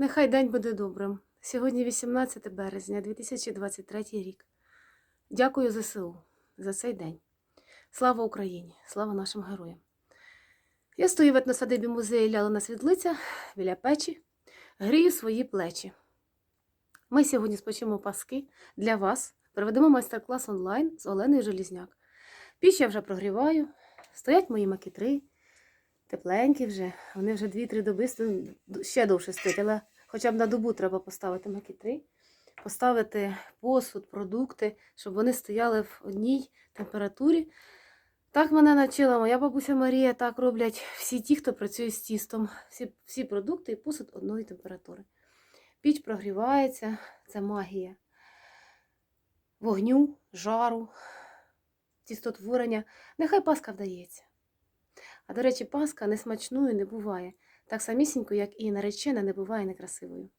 Нехай день буде добрим. Сьогодні 18 березня 2023 рік. Дякую ЗСУ за цей день. Слава Україні! Слава нашим героям! Я стою в етносадибі музею Лялина Світлиця біля печі, грію свої плечі. Ми сьогодні спочимо паски для вас. Проведемо майстер-клас онлайн з Оленою Желізняк. Піч я вже прогріваю, стоять мої макітри, тепленькі вже. Вони вже 2-3 доби ще довше стоять, але хоча б на добу треба поставити макітри, поставити посуд, продукти, щоб вони стояли в одній температурі. Так мене навчила моя бабуся Марія, так роблять всі ті, хто працює з тістом. Всі, всі продукти і посуд одної температури. Піч прогрівається, це магія вогню, жару, тістотворення. Нехай паска вдається. А до речі, паска несмачною не буває, так самісінько, як і наречена не буває некрасивою.